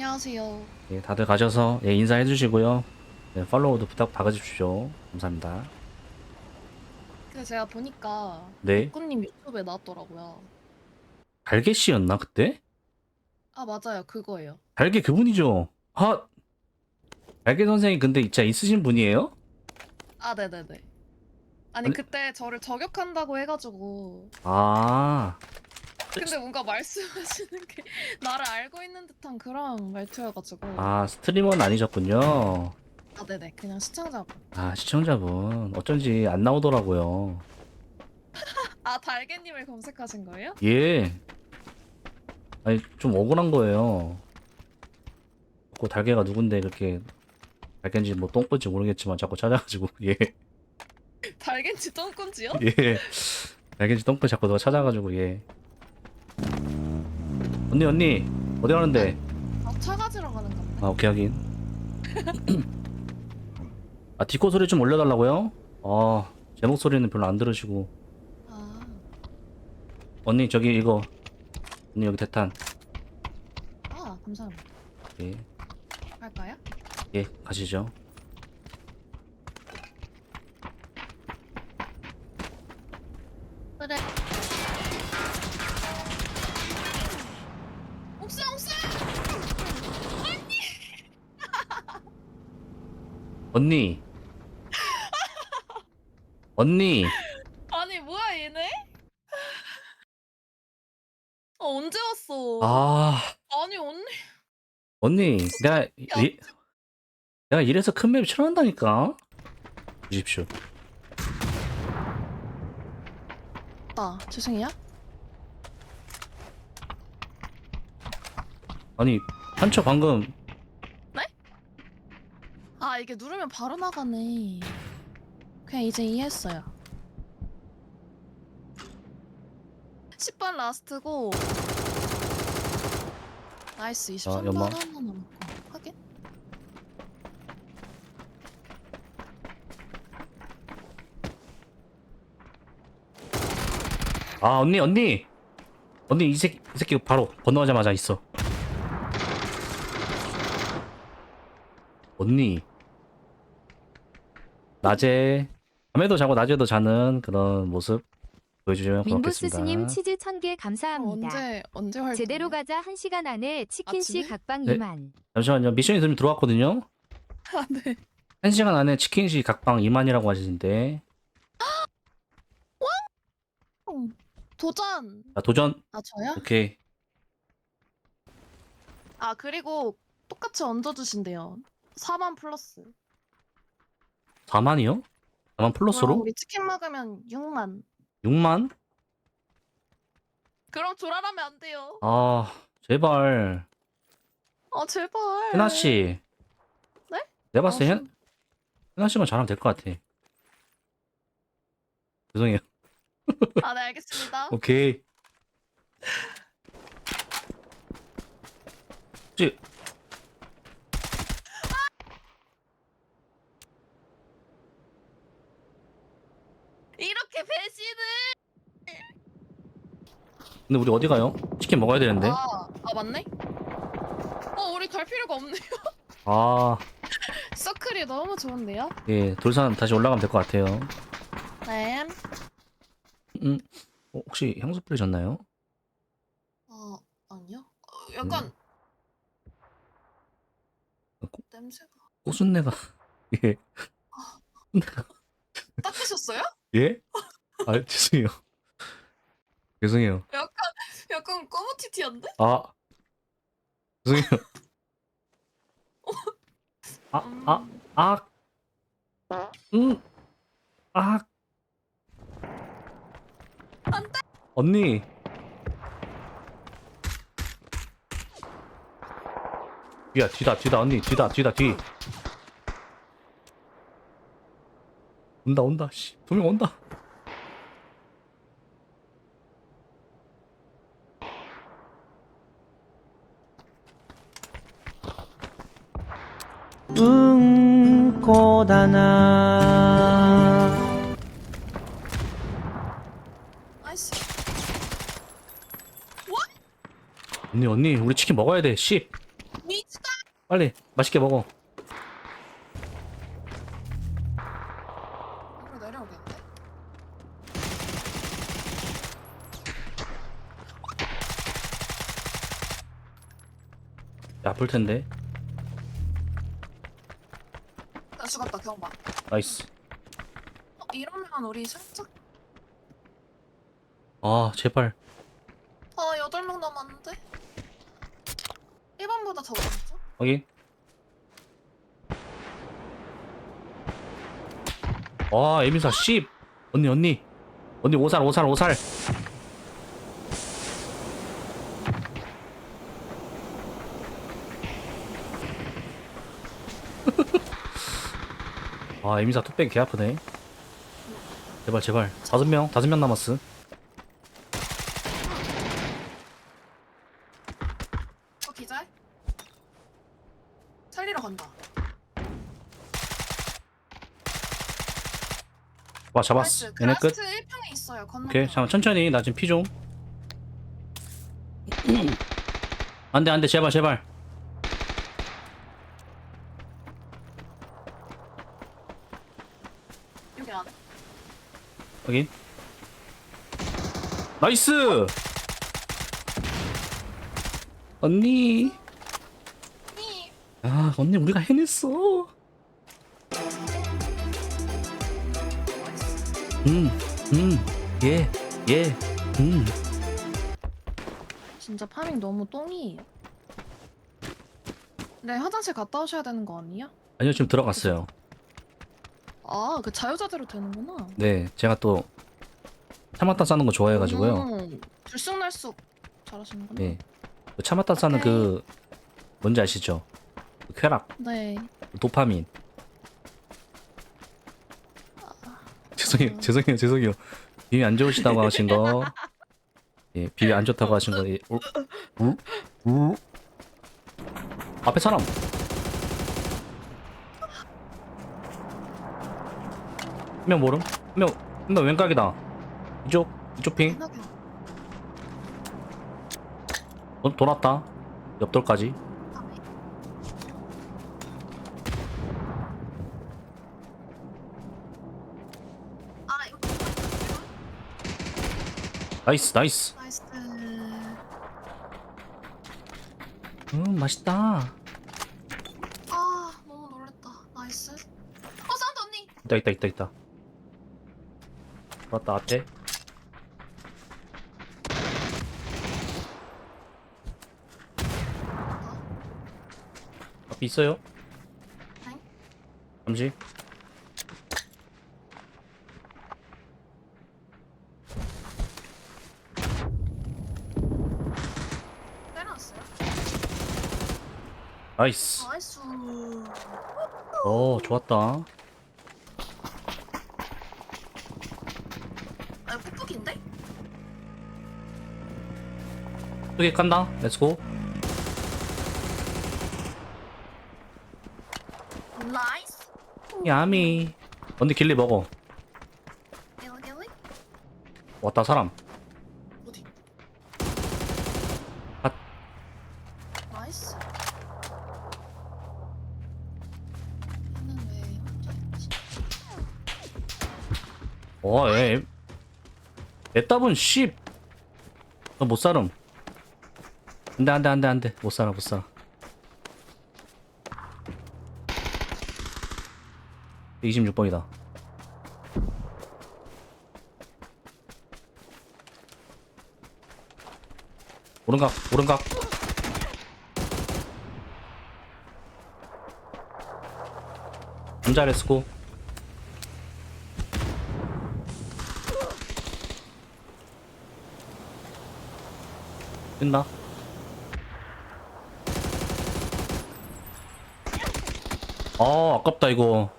안녕하세요. 예, 다들 가셔서 예, 인사해 주시고요. 예, 팔로우도 부탁 박아주십시오. 감사합니다. 근데 제가 보니까 네, 꾸님 유튜브에 나왔더라고요. 달개 씨였나 그때? 아 맞아요, 그거예요. 달개 그분이죠. 아, 달개 선생님 근데 진짜 있으신 분이에요? 아 네네네. 아니 아니- 그때 저를 저격한다고 해가지고 아, 근데 뭔가 말씀하시는 게 나를 알고 있는 듯한 그런 말투여가지고 아 스트리머는 아니셨군요. 아 네네 그냥 시청자분. 아 시청자분 어쩐지 안 나오더라고요. 아 달개님을 검색하신 거예요? 예. 아니 좀 억울한 거예요. 그 달개가 누군데 그렇게 달개인지 뭐 똥꼬인지 모르겠지만 자꾸 찾아가지고 예. 달개인지 똥꾼지요? 예. 알겠지 똥꼬 자꾸 너가 찾아가지고 예. 언니 언니 어디 가는데? 아 차 가지러 가는 건데. 아 오케이 하긴. 아 디코 소리 좀 올려달라고요? 아 제 목소리는 별로 안 들으시고 아 언니 저기 이거 언니 여기 대탄 아, 감사합니다. 예, 갈까요? 예 가시죠. 언니 언니 아니 뭐야 얘네? 아 언제 왔어? 아 아니 언니 언니 내가 이, 내가 이래서 큰 맵 싫어한다니까 주십시오. 아 죄송해요. 아니 한초 방금 아 이게 누르면 바로 나가네. 그냥 이제 이해했어요. 10번 라스트고 나이스 23번 연막. 하나 남았고 확인? 아 언니 언니 언니 이 새끼 이 새끼 바로 건너가자마자 있어 언니 낮에 밤에도 자고 낮에도 자는 그런 모습 보여주시면 민부스 스님 고맙겠습니다 치즈 1000개 감사합니다. 언제 언제 활동? 제대로 가자 1시간 안에 치킨씨 아침에? 각방 네. 2만. 잠시만요 미션이 좀 들어왔거든요 아 네. 1시간 안에 치킨시 각방 2만이라고 하시는데 어, 도전. 자 도전 아 저요? 오케이 아 그리고 똑같이 얹어주신대요. 4만 플러스. 4만이요? 4만 플러스로? 우리 치킨 먹으면 6만. 6만? 그럼 조랄하면 안 돼요. 아 제발 아 제발. 해나씨 네? 내가 봤을 때 아, 해, 해나씨만 잘하면 될 것 같아 죄송해요 아, 네, 알겠습니다. 오케이. 혹시 이렇게 배신을. 근데 우리 어디 가요? 치킨 먹어야 되는데. 아, 아 맞네. 어, 우리 갈 필요가 없네요. 아, 서클이 너무 좋은데요? 예, 돌산 다시 올라가면 될 것 같아요. 네. 음, 어, 혹시 향수 뿌리셨나요? 어, 아니요. 어, 약간 어, 고- 냄새가. 꽃순내가 예, 닦으셨어요? 예? 아, 죄송해요. 죄송해요. 약간 약간 꼬무티티한데? 아, 죄송해요. 아, 아, 아, 음, 아. 안 돼. 언니. 뒤야, 뒤다, 뒤다, 언니, 뒤다, 뒤다, 뒤. 온다, 온다, 씨. 두 명 온다. 응고다나 아이씨. 언니, 언니, 우리 치킨 먹어야 돼, 씨. 미친 빨리 맛있게 먹어 내려오겠는데? 야, 아플 텐데 나 죽었다 경봐. 나이스 어, 이러면 우리 살짝 아 제발 아 여덟 명 남았는데? 1번보다 더 많죠? 확인 와 에미사 씨. 언니 언니. 언니 오살 오살 오살. 아 에미사 뚝배기 개 아프네. 제발 제발. 다섯 명 다섯 명 남았어. 어 기절? 살리러 간다. 와 잡았어. 얘네 끝 그라스트 1평에 있어요. 건너. 오케이 잠깐 천천히. 나 지금 피 좀. 안돼 안돼. 제발 제발. 여기 안에. 확인. 나이스! 언니. 이 아 언니 우리가 해냈어 음 음 예 예 음 진짜 파밍 너무 똥이에요. 네 화장실 갔다 오셔야 되는 거 아니야? 아니요 지금 들어갔어요 아 그 자유자재로 되는구나. 네 제가 또 차마타 싸는 거 좋아해가지고요 음, 들쑥날쑥 잘하시는구나. 네. 그 차마타 싸는 그 뭔지 아시죠? 그 쾌락, 네. 도파민. 죄송해요, 음. 죄송해요, 죄송해요. 비위 안 좋으시다고 하신 거. 예, 비위 안 좋다고 하신 거. 예, 우, 우, 우. 앞에 사람. 한 명 모름? 한 명, 한명 왼각이다. 이쪽, 이쪽 핑. 어, 돌았다. 옆돌까지. 하네. 아 이거 나이스, 나이스. 나이스. 음, 맛있다. 아 너무 놀랬다. 나이스. 어 사운드 언니. 있다 있다 있다 있다 맞다 앞에 앞에 있어요 네. 잠시 때려놨어요. 나이스 나이스. 오 좋았다 아 풋풋인데? 크게 간다 렛츠고 나이스. 야미 언니 길리 먹어 갤리 갤리? 왔다 사람 와애 애답은 씨못 살음. 안돼 안돼 안돼 안돼. 못 살아 못 살아. 26번이다. 오른각 오른각. 남자 레스고 뜬다 아 아깝다 이거